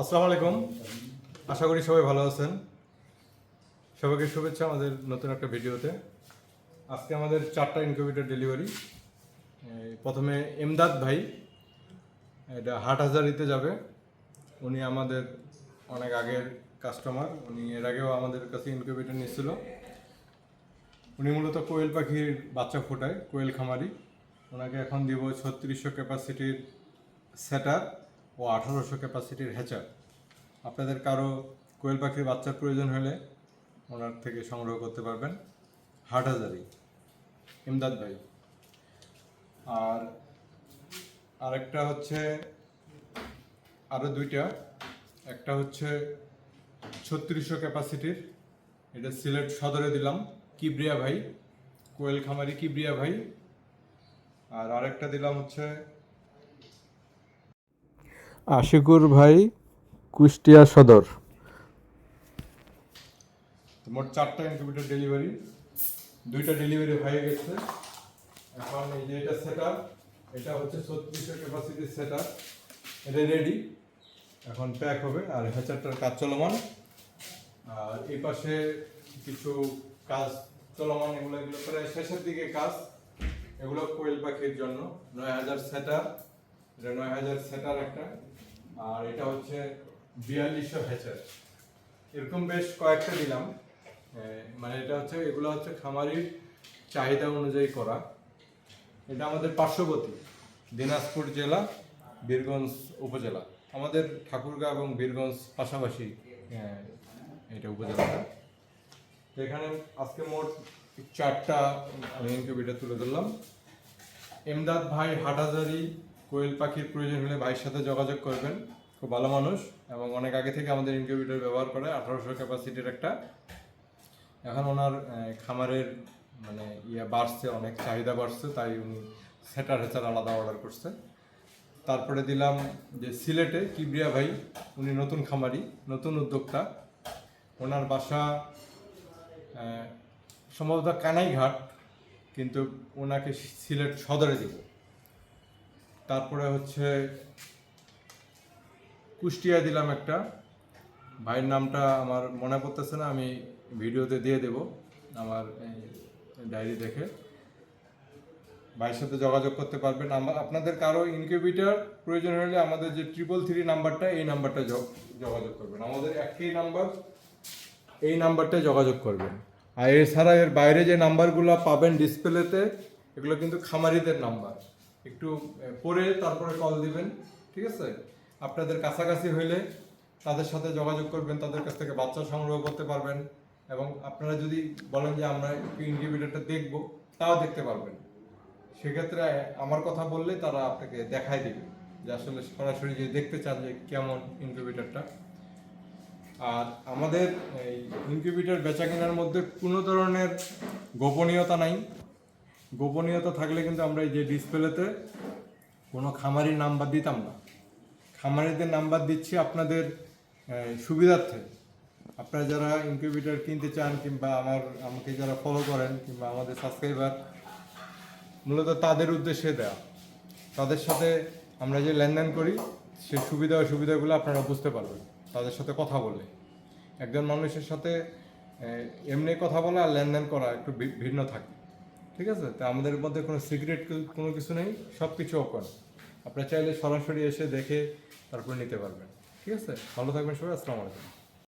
আসসালামু আলাইকুম। আশা করি সবাই ভালো আছেন। সবাইকে শুভেচ্ছা আমাদের নতুন একটা ভিডিওতে। আজকে আমাদের চারটা ইনকিউবেটর ডেলিভারি। প্রথমে এমদাদ ভাই, এটা হাট হাজারিতে যাবে। উনি আমাদের অনেক আগের কাস্টমার উনি এর আগেও আমাদের কাছে ইনকিউবেটর নিয়েছিল। উনি মূলত কোয়েল পাখির বাচ্চা ফোটায়, কোয়েল খামারি। ওনাকে এখন দিব ছত্রিশশো ক্যাপাসিটির সেটার ও আঠারোশো ক্যাপাসিটির হ্যাচার। আপনাদের কারও কোয়েল পাখির বাচ্চার প্রয়োজন হলে ওনার থেকে সংগ্রহ করতে পারবেন হাটহাজারি। ইমদাদ ভাই। আর আরেকটা হচ্ছে আরও দুইটা। একটা হচ্ছে ছত্রিশশো ক্যাপাসিটির। এটা সিলেট সদরে দিলাম। কিবরিয়া ভাই। কোয়েল খামারি কিবরিয়া ভাই। আর আরেকটা দিলাম হচ্ছে আশিকুর ভাই, কুষ্টিয়া সদর। মোট চারটা ইনকিউবেটর ডেলিভারি দুইটা ডেলিভারি হয়ে গেছে। এখন এই যে এটা সেট এটা হচ্ছে ছত্রিশশো ক্যাপাসিটির সেট এটা রেডি এখন প্যাক হবে, আর হ্যাচারটার কাজ চলমান। আর এই পাশে কিছু কাজ চলমান, এগুলো এগুলো প্রায় শেষের দিকে কাজ। এগুলো কোয়েল পাখির জন্য, নয় হাজার সেটার এটা নয় হাজার সেটার একটা। আর এটা হচ্ছে বিয়াল্লিশশো হ্যাচার এরকম বেশ কয়েকটা দিলাম। মানে এটা হচ্ছে, এগুলো হচ্ছে খামারির চাহিদা অনুযায়ী করা। এটা আমাদের পার্শ্ববর্তী, দিনাজপুর জেলা, বীরগঞ্জ উপজেলা। আমাদের ঠাকুরগাঁও এবং বীরগঞ্জ পাশাপাশি এটা উপজেলাটা এখানে আজকে মোট চারটা আমি ইনকিউবেটার তুলে ধরলাম। এমদাদ ভাই হাটহাজারি কোয়েল পাখির প্রয়োজন হলে ভাইয়ের সাথে যোগাযোগ করবেন। খুব ভালো মানুষ এবং অনেক আগে থেকে আমাদের ইনকিউবেটর ব্যবহার করে আঠারোশো ক্যাপাসিটির একটা। এখন ওনার খামারের মানে ইয়ে বাড়ছে, অনেক চাহিদা বাড়ছে, তাই উনি সেটার হেচার আলাদা অর্ডার করছে। তারপরে দিলাম যে সিলেটে কিবরিয়া ভাই, উনি নতুন খামারি, নতুন উদ্যোক্তা। ওনার বাসা সম্ভবত কানাইঘাট, কিন্তু ওনাকে সিলেট সদরে দিব। তারপরে হচ্ছে কুষ্টিয়া দিলাম একটা। ভাইয়ের নামটা আমার মনে পড়তেছে না, আমি ভিডিওতে দিয়ে দেব আমার ডায়েরি দেখে। ভাইয়ের সাথে যোগাযোগ করতে পারবেন। আমার আপনাদের কারও ইনকিউবেটর প্রয়োজন হলে আমাদের যে ট্রিপল থ্রি নাম্বারটা, এই নাম্বারটা যোগ- যোগাযোগ করবেন। আমাদের একটাই নাম্বার, এই নাম্বারটায় যোগাযোগ করবেন। আর এছাড়া এর বাইরে যে নাম্বারগুলো পাবেন ডিসপ্লেতে এগুলো কিন্তু খামারিদের নাম্বার। একটু পড়ে তারপরে কল দিবেন, ঠিক আছে? আপনাদের কাছাকাছি হইলে তাদের সাথে যোগাযোগ করবেন, তাদের কাছ থেকে বাচ্চা সংগ্রহ করতে পারবেন এবং আপনারা যদি বলেন যে আমরা একটু ইনকিউবেটরটা দেখব, তাও দেখতে পারবেন। সেক্ষেত্রে আমার কথা বললে তারা আপনাকে দেখাই দিবে যে আসলে সরাসরি যে দেখতে চান যে কেমন ইনকিউবেটরটা আর আমাদের, এই ইনকিউবেটর বেচা কেনার মধ্যে কোনো ধরনের গোপনীয়তা নাই। গোপনীয়তা থাকলে কিন্তু আমরা এই যে ডিসপ্লেতে কোনো খামারির নাম্বার দিতাম না। খামারিদের নাম্বার দিচ্ছি আপনাদের সুবিধার্থে। আপনারা যারা ইনকিউবেটর কিনতে চান কিংবা আমার, আমাকে যারা ফলো করেন কিংবা আমাদের সাবস্ক্রাইবার মূলত তাদের উদ্দেশ্যে দেওয়া তাদের সাথে আমরা যে লেনদেন করি, সে সুবিধা অসুবিধাগুলো আপনারা বুঝতে পারবেন। তাদের সাথে কথা বলে। একজন মানুষের সাথে এমনি কথা বলা আর লেনদেন করা একটু ভিন্ন থাকে। ঠিক আছে? তো আমাদের মধ্যে কোনো সিক্রেট কোনো কিছু নেই সব কিছু ওপেন আপনারা চাইলে সরাসরি এসে দেখে তারপরে নিতে পারবেন। ঠিক আছে? ভালো থাকবেন সবাই, আসসালামু আলাইকুম।